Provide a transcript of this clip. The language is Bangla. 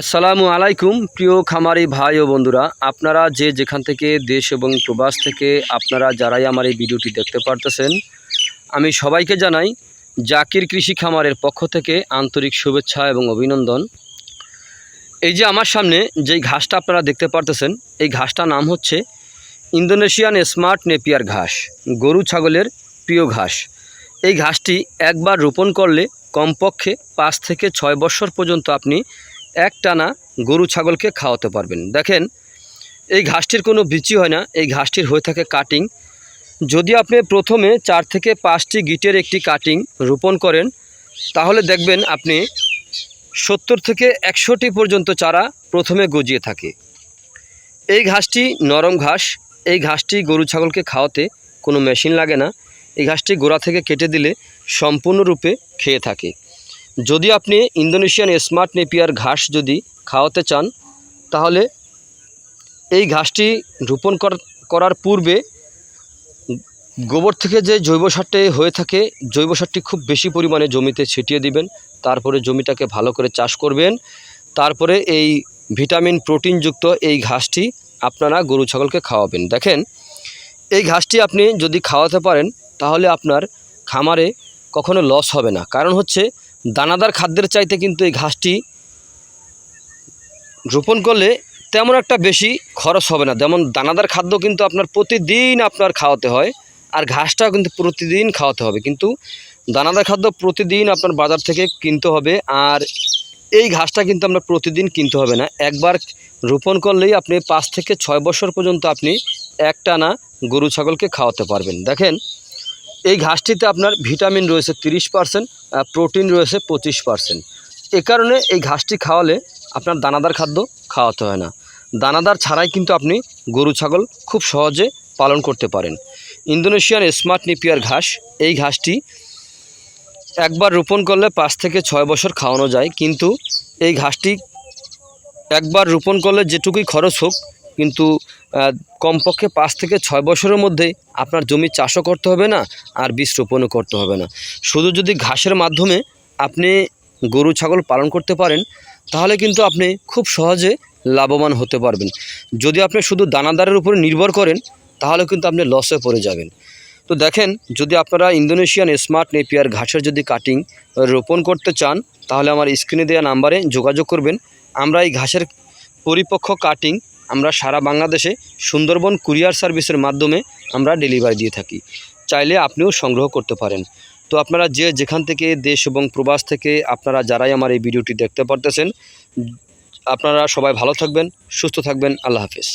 আসসালামু আলাইকুম, প্রিয় খামারি ভাই ও বন্ধুরা। আপনারা যে যেখান থেকে দেশ এবং প্রবাস থেকে আপনারা যারাই আমার এই ভিডিওটি দেখতে পারতেছেন, আমি সবাইকে জানাই জাকির কৃষি খামারের পক্ষ থেকে আন্তরিক শুভেচ্ছা এবং অভিনন্দন। এই যে আমার সামনে যেই ঘাসটা আপনারা দেখতে পারতেছেন, এই ঘাসটার নাম হচ্ছে ইন্দোনেশিয়ান স্মার্ট নেপিয়ার ঘাস, গরু ছাগলের প্রিয় ঘাস। এই ঘাসটি একবার রোপণ করলে কমপক্ষে পাঁচ থেকে ছয় বছর পর্যন্ত আপনি এক টানা গরু ছাগলকে খাওয়াতে পারবেন। দেখেন, এই ঘাসটির কোনো বিচি হয় না, এই ঘাসটির হয়ে থাকে কাটিং। যদি আপনি প্রথমে চার থেকে পাঁচটি গিটের একটি কাটিং রোপণ করেন, তাহলে দেখবেন আপনি সত্তর থেকে একশোটি পর্যন্ত চারা প্রথমে গজিয়ে থাকে। এই ঘাসটি নরম ঘাস, এই ঘাসটি গরু ছাগলকে খাওয়াতে কোনো মেশিন লাগে না। এই ঘাসটি গোড়া থেকে কেটে দিলে সম্পূর্ণরূপে খেয়ে থাকে। যদি আপনি ইন্দোনেশিয়ান স্মার্ট নেপিয়ার ঘাস যদি খাওয়াতে চান, তাহলে এই ঘাসটি রোপণ করার পূর্বে গোবর থেকে যে জৈব সারটি হয়ে থাকে, জৈব সারটি খুব বেশি পরিমাণে জমিতে ছিটিয়ে দিবেন। তারপরে জমিটাকে ভালো করে চাষ করবেন। তারপরে এই ভিটামিন প্রোটিনযুক্ত এই ঘাসটি আপনারা গরু ছাগলকে খাওয়াবেন। দেখেন, এই ঘাসটি আপনি যদি খাওয়াতে পারেন, তাহলে আপনার খামারে কখনো লস হবে না। কারণ হচ্ছে দানাদার খাদ্যের চাইতে কিন্তু এই ঘাসটি রোপণ করলে তেমন একটা বেশি খরচ হবে না। যেমন দানাদার খাদ্য কিন্তু আপনার প্রতিদিন আপনার খাওয়াতে হয় আর ঘাসটাও কিন্তু প্রতিদিন খাওয়াতে হবে। কিন্তু দানাদার খাদ্য প্রতিদিন আপনার বাজার থেকে কিনতে হবে আর এই ঘাসটা কিন্তু আপনার প্রতিদিন কিনতে হবে না। একবার রোপণ করলেই আপনি পাঁচ থেকে ছয় বছর পর্যন্ত আপনি একটানা গরু, ছাগলকে খাওয়াতে পারবেন। দেখেন এই ঘাসটিতে আপনার ভিটামিন রয়েছে তিরিশ পার্সেন্ট প্রোটিন রয়েছে পঁচিশ পার্সেন্ট এ কারণে এই ঘাসটি খাওয়ালে আপনার দানাদার খাদ্য খাওয়াতে হয় না। দানাদার ছাড়াই কিন্তু আপনি গরু, ছাগল খুব সহজে পালন করতে পারেন। ইন্দোনেশিয়ান স্মার্ট নিপিয়ার ঘাস, এই ঘাসটি একবার রোপণ করলে পাঁচ থেকে ছয় বছর খাওয়ানো যায়, কিন্তু এই ঘাসটি একবার রোপণ করলে যেটুকুই খরচ হোক, কিন্তু কমপক্ষে পাঁচ থেকে ছয় বছরের মধ্যে আপনার জমি চাষও করতে হবে না আর বীজ রোপণও করতে হবে না। শুধু যদি ঘাসের মাধ্যমে আপনি গরু, ছাগল পালন করতে পারেন, তাহলে কিন্তু আপনি খুব সহজে লাভবান হতে পারবেন। যদি আপনি শুধু দানাদারের উপরে নির্ভর করেন, তাহলে কিন্তু আপনি লসে পড়ে যাবেন। তো দেখেন, যদি আপনারা ইন্দোনেশিয়ান স্মার্ট নেপিয়ার ঘাসের যদি কাটিং রোপণ করতে চান, তাহলে আমার স্ক্রিনে দেওয়া নাম্বারে যোগাযোগ করবেন। আমরা এই ঘাসের পরিপক্ক কাটিং আমরা সারা বাংলাদেশে সুন্দরবন কুরিয়ার সার্ভিসের মাধ্যমে আমরা ডেলিভারি দিয়ে থাকি। চাইলে আপনিও সংগ্রহ করতে পারেন। তো আপনারা যে যেখান থেকে দেশ এবং প্রবাস থেকে আপনারা যারাই আমার এই ভিডিওটি দেখতে পারতেছেন, আপনারা সবাই ভালো থাকবেন, সুস্থ থাকবেন, আল্লাহ হাফেজ।